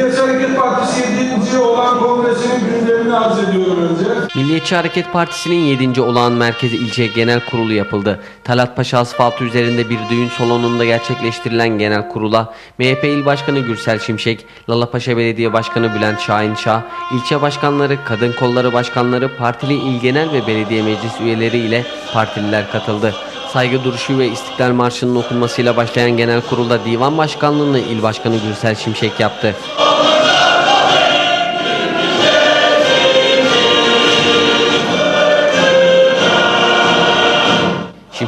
Milliyetçi Hareket Partisi 7. olan kongresinin gündemini arz ediyorum önce. Milliyetçi Hareket Partisi'nin 7. olağan merkezi ilçe genel kurulu yapıldı. Talat Paşa asfaltı üzerinde bir düğün salonunda gerçekleştirilen genel kurula MHP İl Başkanı Gürsel Şimşek, Lalapaşa Belediye Başkanı Bülent Şahinşah, ilçe başkanları, kadın kolları başkanları, partili il genel ve belediye meclis üyeleri ile partililer katıldı. Saygı duruşu ve İstiklal Marşı'nın okunmasıyla başlayan genel kurulda divan başkanlığını il başkanı Gürsel Şimşek yaptı.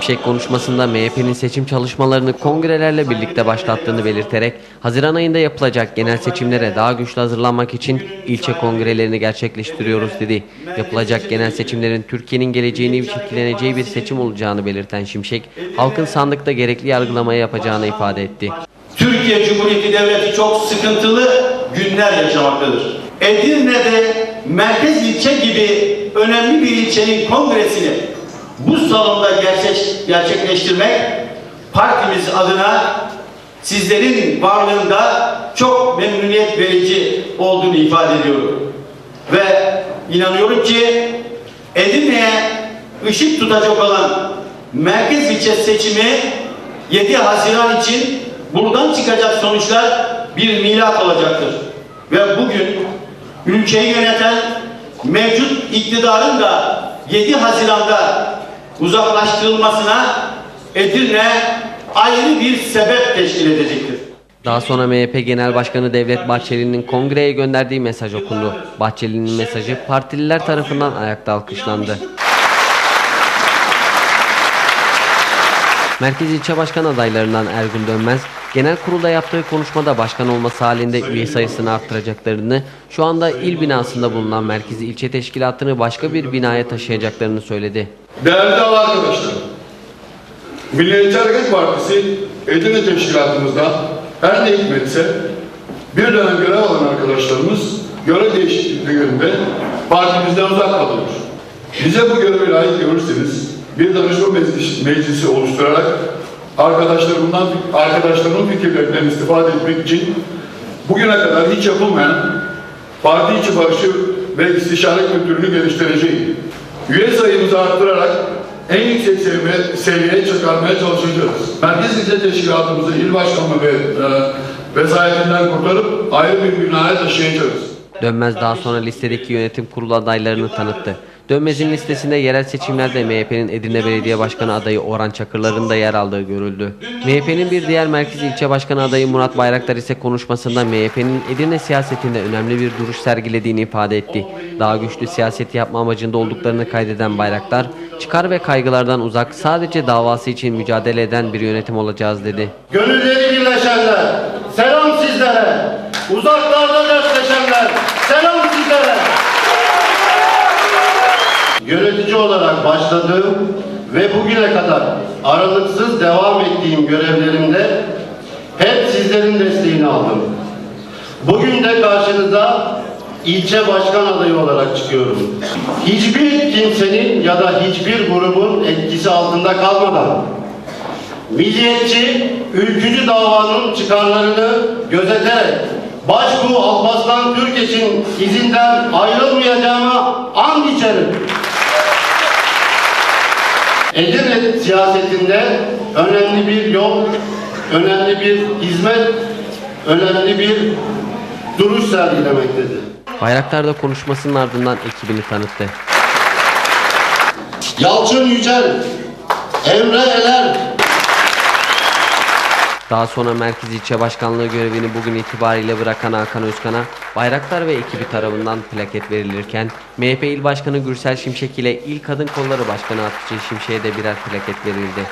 Şimşek konuşmasında MHP'nin seçim çalışmalarını kongrelerle birlikte başlattığını belirterek Haziran ayında yapılacak genel seçimlere daha güçlü hazırlanmak için ilçe kongrelerini gerçekleştiriyoruz dedi. Yapılacak genel seçimlerin Türkiye'nin geleceğini şekilleneceği bir seçim olacağını belirten Şimşek, halkın sandıkta gerekli yargılamayı yapacağını ifade etti. Türkiye Cumhuriyeti Devleti çok sıkıntılı günler yaşamaktadır. Edirne'de merkez ilçe gibi önemli bir ilçenin kongresini bu salonda gerçek, gerçekleştirmek partimiz adına sizlerin varlığında çok memnuniyet verici olduğunu ifade ediyorum. Ve inanıyorum ki Edirne'ye ışık tutacak olan merkez ilçe seçimi 7 Haziran için buradan çıkacak sonuçlar bir milat olacaktır. Ve bugün ülkeyi yöneten mevcut iktidarın da 7 Haziran'da uzaklaştırılmasına Edirne ayrı bir sebep teşkil edecektir. Daha sonra MHP Genel Başkanı Devlet Bahçeli'nin kongreye gönderdiği mesaj okundu. Bahçeli'nin mesajı partililer tarafından ayakta alkışlandı. Merkez ilçe başkan adaylarından Ergun Dönmez, genel kurulda yaptığı konuşmada başkan olması halinde üye sayısını arttıracaklarını, şu anda il binasında bulunan merkezi ilçe teşkilatını başka bir binaya taşıyacaklarını söyledi. Değerli arkadaşlar, Milliyetçi Hareket Partisi Edirne Teşkilatımızda her ne hikmetse bir dönem görev alan arkadaşlarımız görev değişikliklerinde partimizden uzak kalıyor. Bize bu görevi layık görürseniz bir danışma meclisi, meclisi oluşturarak arkadaşlarımdan, arkadaşlarımın fikirlerinden istifade etmek için bugüne kadar hiç yapılmayan parti içi barışı ve istişare kültürünü geliştireceğim. Üye sayımızı arttırarak en yüksek seviye, seviyeye çıkarmaya çalışacağız. Merkez İlçe Teşkilatımızı il başkanlığı ve e, vesayetinden kurtarıp ayrı bir binaya taşıyacağız. Dönmez daha sonra listedeki yönetim kurulu adaylarını tanıttı. Dönmez'in listesinde yerel seçimlerde MHP'nin Edirne Belediye Başkanı adayı Orhan Çakırlar'ın da yer aldığı görüldü. MHP'nin bir diğer merkez ilçe başkanı adayı Murat Bayraktar ise konuşmasında MHP'nin Edirne siyasetinde önemli bir duruş sergilediğini ifade etti. Daha güçlü siyaset yapma amacında olduklarını kaydeden Bayraktar, çıkar ve kaygılardan uzak sadece davası için mücadele eden bir yönetim olacağız dedi. Gönülleri birleşenler, selam sizlere. Uzaklarda dertleşenler, selam sizlere. Yönetici olarak başladığım ve bugüne kadar aralıksız devam ettiğim görevlerimde hep sizlerin desteğini aldım. Bugün de karşınıza ilçe başkan adayı olarak çıkıyorum. Hiçbir kimsenin ya da hiçbir grubun etkisi altında kalmadan milliyetçi, ülkücü davanın çıkarlarını gözeterek Başbuğ Alparslan Türkeş'in izinden ayrılmayacağıma and içerim. Edirne siyasetinde önemli bir yol, önemli bir hizmet, önemli bir duruş sergilemektedir. Bayraktar da konuşmasının ardından ekibini tanıttı. Yalçın Yücel, Emre Eler, Daha sonra Merkez İlçe Başkanlığı görevini bugün itibariyle bırakan Hakan Özkan'a Bayraktar ve ekibi tarafından plaket verilirken MHP İl Başkanı Gürsel Şimşek ile İl Kadın Kolları Başkanı Hatice Şimşek'e de birer plaket verildi.